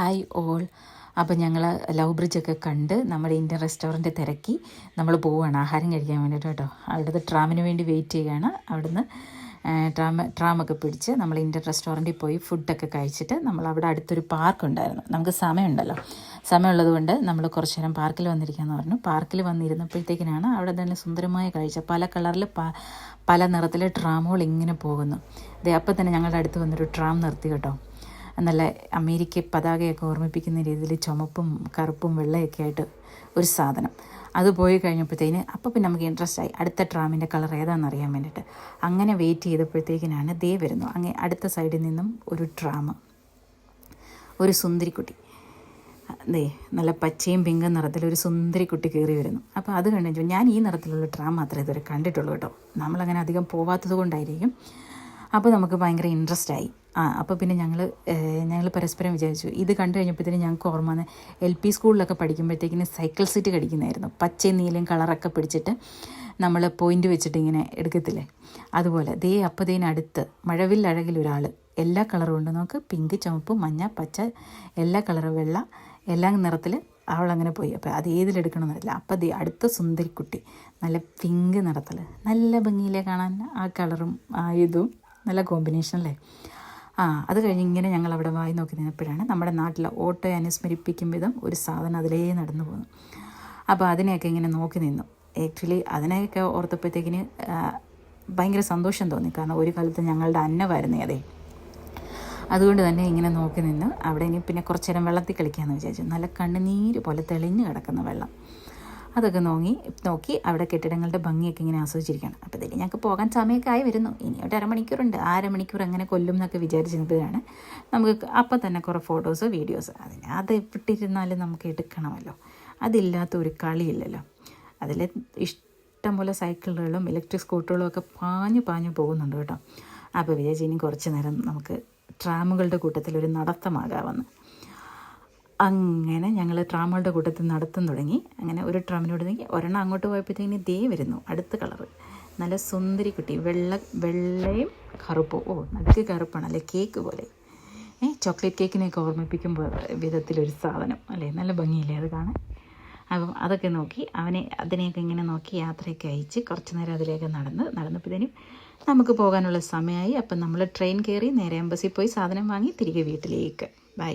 Hi all അപ്പോൾ ഞങ്ങൾ love ബ്രിഡ്ജൊക്കെ കണ്ട് നമ്മുടെ ഇന്ത്യൻ റെസ്റ്റോറന്റ് തിരക്കി. നമ്മൾ പോവുകയാണ് ആഹാരം കഴിക്കാൻ വേണ്ടിയിട്ട് കേട്ടോ. അവിടുത്തെ ട്രാമിന് വേണ്ടി വെയിറ്റ് ചെയ്യുകയാണ്. അവിടുന്ന് ട്രാം ട്രാമൊക്കെ പിടിച്ച് നമ്മൾ ഇന്ത്യൻ റെസ്റ്റോറന്റിൽ പോയി ഫുഡൊക്കെ കഴിച്ചിട്ട് നമ്മൾ അവിടെ അടുത്തൊരു പാർക്ക് ഉണ്ടായിരുന്നു. നമുക്ക് സമയമുണ്ടല്ലോ. സമയമുള്ളത് കൊണ്ട് നമ്മൾ കുറച്ച് നേരം പാർക്കിൽ വന്നിരിക്കാമെന്ന് പറഞ്ഞു. പാർക്കിൽ വന്നിരുന്നപ്പോഴത്തേക്കിനാണ് അവിടെ തന്നെ സുന്ദരമായ കാഴ്ച. പല കളറിൽ പല നിറത്തിലെ ട്രാമുകൾ ഇങ്ങനെ പോകുന്നു. ദേ അപ്പം തന്നെ ഞങ്ങളുടെ അടുത്ത് വന്നൊരു ട്രാം നിർത്തി കേട്ടോ. നല്ല അമേരിക്ക പതാകയൊക്കെ ഓർമ്മിപ്പിക്കുന്ന രീതിയിൽ ചുമപ്പും കറുപ്പും വെള്ളയൊക്കെ ആയിട്ട് ഒരു സാധനം. അത് പോയി കഴിഞ്ഞപ്പോഴത്തേന് അപ്പോൾ പിന്നെ നമുക്ക് ഇൻട്രസ്റ്റ് ആയി. അടുത്ത ട്രാമിന്റെ കളർ ഏതാണെന്ന് അറിയാൻ വേണ്ടിയിട്ട്. അങ്ങനെ വെയിറ്റ് ചെയ്തപ്പോഴത്തേക്കിനാണ് ദേ വരുന്നു. അങ്ങേ അടുത്ത സൈഡിൽ നിന്നും ഒരു ട്രാം ഒരു സുന്ദരിക്കുട്ടി. ദേ നല്ല പച്ചയും പിങ്കും നിറത്തിൽ ഒരു സുന്ദരിക്കുട്ടി കയറി വരുന്നു. അപ്പോൾ അത് കണ്ടു ഞാൻ ഈ നിറത്തിലുള്ള ട്രാം മാത്രമേ ഇതുവരെ കണ്ടിട്ടുള്ളൂ കേട്ടോ. നമ്മളങ്ങനെ അധികം പോവാത്തത് കൊണ്ടായിരിക്കും. അപ്പോൾ നമുക്ക് ഭയങ്കര ഇൻട്രസ്റ്റ് ആയി. ആ അപ്പോൾ പിന്നെ ഞങ്ങൾ ഞങ്ങൾ പരസ്പരം വിചാരിച്ചു. ഇത് കണ്ടു കഴിഞ്ഞപ്പോഴത്തേനും ഞങ്ങൾക്ക് ഓർമ്മ വന്ന് എൽ പി സ്കൂളിലൊക്കെ പഠിക്കുമ്പോഴത്തേക്കിന് സൈക്കിൾ സീറ്റ് കടിക്കുന്നതായിരുന്നു പച്ചയും നീലയും കളറൊക്കെ പിടിച്ചിട്ട് നമ്മൾ പോയിന്റ് വെച്ചിട്ട് ഇങ്ങനെ എടുക്കത്തില്ലേ? അതുപോലെ ദേ അപ്പതേനടുത്ത് മഴവില്ലഴകിൽ ഒരാൾ എല്ലാ കളറും ഉണ്ട്. നമുക്ക് പിങ്ക് ചുവപ്പ് മഞ്ഞ പച്ച എല്ലാ കളറും വെള്ള എല്ലാ നിറത്തിൽ അവളങ്ങനെ പോയി. അപ്പോൾ അത് ഏതിലെടുക്കണമെന്നറിയില്ല അപ്പോൾ ദേ അടുത്ത സുന്ദരിക്കുട്ടി. നല്ല പിങ്ക് നിറത്തിൽ നല്ല ഭംഗിയിലെ കാണാൻ. ആ കളറും ആ ഇതും നല്ല കോമ്പിനേഷൻ അല്ലേ? ആ അത് കഴിഞ്ഞ് ഇങ്ങനെ ഞങ്ങൾ അവിടെ വായി നോക്കി നിന്നപ്പോഴാണ് നമ്മുടെ നാട്ടിലെ ഓട്ടോയെ അനുസ്മരിപ്പിക്കും വിധം ഒരു സാധനം അതിലേ നടന്നു പോകുന്നു അപ്പോൾ അതിനെയൊക്കെ ഇങ്ങനെ നോക്കി നിന്നു. ആക്ച്വലി അതിനെയൊക്കെ ഓർത്തപ്പോഴത്തേക്കിന് ഭയങ്കര സന്തോഷം തോന്നി. കാരണം ഒരു കാലത്ത് ഞങ്ങളുടെ അന്നമായിരുന്നേ അതെ. അതുകൊണ്ട് തന്നെ ഇങ്ങനെ നോക്കി നിന്ന് അവിടെ ഇനി പിന്നെ കുറച്ചു നേരം വെള്ളത്തിൽ കളിക്കാമെന്ന് വിചാരിച്ചു. നല്ല കണ്ണുനീര് പോലെ തെളിഞ്ഞു കിടക്കുന്ന വെള്ളം. അതൊക്കെ നോങ്ങി നോക്കി അവിടെ കെട്ടിടങ്ങളുടെ ഭംഗിയൊക്കെ ഇങ്ങനെ ആസ്വദിച്ചിരിക്കുകയാണ്. അപ്പോൾ ഇതിൽ ഞങ്ങൾക്ക് പോകാൻ സമയമൊക്കെ ആയി വരുന്നു. ഇനി ഒരു അരമണിക്കൂറുണ്ട്. ആ അരമണിക്കൂർ എങ്ങനെ കൊല്ലും എന്നൊക്കെ വിചാരിച്ചിരുന്നപ്പോഴാണ് നമുക്ക് അപ്പം തന്നെ കുറേ ഫോട്ടോസ് വീഡിയോസ്. അതിന് അത് വിട്ടിരുന്നാലും നമുക്ക് എടുക്കണമല്ലോ. അതില്ലാത്ത ഒരു കളിയില്ലല്ലോ. അതിൽ ഇഷ്ടം പോലെ സൈക്കിളുകളും ഇലക്ട്രിക് സ്കൂട്ടറുകളും ഒക്കെ പാഞ്ഞു പാഞ്ഞു പോകുന്നുണ്ട് കേട്ടോ. അപ്പോൾ ഇനി കുറച്ച് നേരം നമുക്ക് ട്രാമുകളുടെ കൂട്ടത്തിൽ ഒരു നടത്തമാകാമെന്ന്. അങ്ങനെ ഞങ്ങൾ ട്രാമുകളുടെ കൂട്ടത്തിൽ നടത്തം തുടങ്ങി. അങ്ങനെ ഒരു ട്രാമിനോട് നീങ്ങി ഒരെണ്ണം അങ്ങോട്ട് പോയപ്പോഴത്തേക്കിന് ദേ വരുന്നു അടുത്ത കളറ്. നല്ല സുന്ദരി കുട്ടി വെള്ള വെള്ളയും കറുപ്പും. ഓ നടുക്ക് കറുപ്പാണ് അല്ലെ കേക്ക് പോലെ. ഏ ചോക്ലേറ്റ് കേക്കിനെയൊക്കെ ഓർമ്മിപ്പിക്കുമ്പോൾ വിധത്തിലൊരു സാധനം അല്ലേ? നല്ല ഭംഗിയില്ലേ അത് കാണാൻ? അപ്പം അതൊക്കെ നോക്കി അവനെ അതിനെയൊക്കെ ഇങ്ങനെ നോക്കി യാത്രയൊക്കെ അയച്ച് കുറച്ച് നേരം അതിലേക്ക് നടന്ന് നടന്നപ്പോഴത്തേനും നമുക്ക് പോകാനുള്ള സമയമായി. അപ്പം നമ്മൾ ട്രെയിൻ കയറി നേരെ എംബസിൽ പോയി സാധനം വാങ്ങി തിരികെ വീട്ടിലേക്ക്. ബൈ.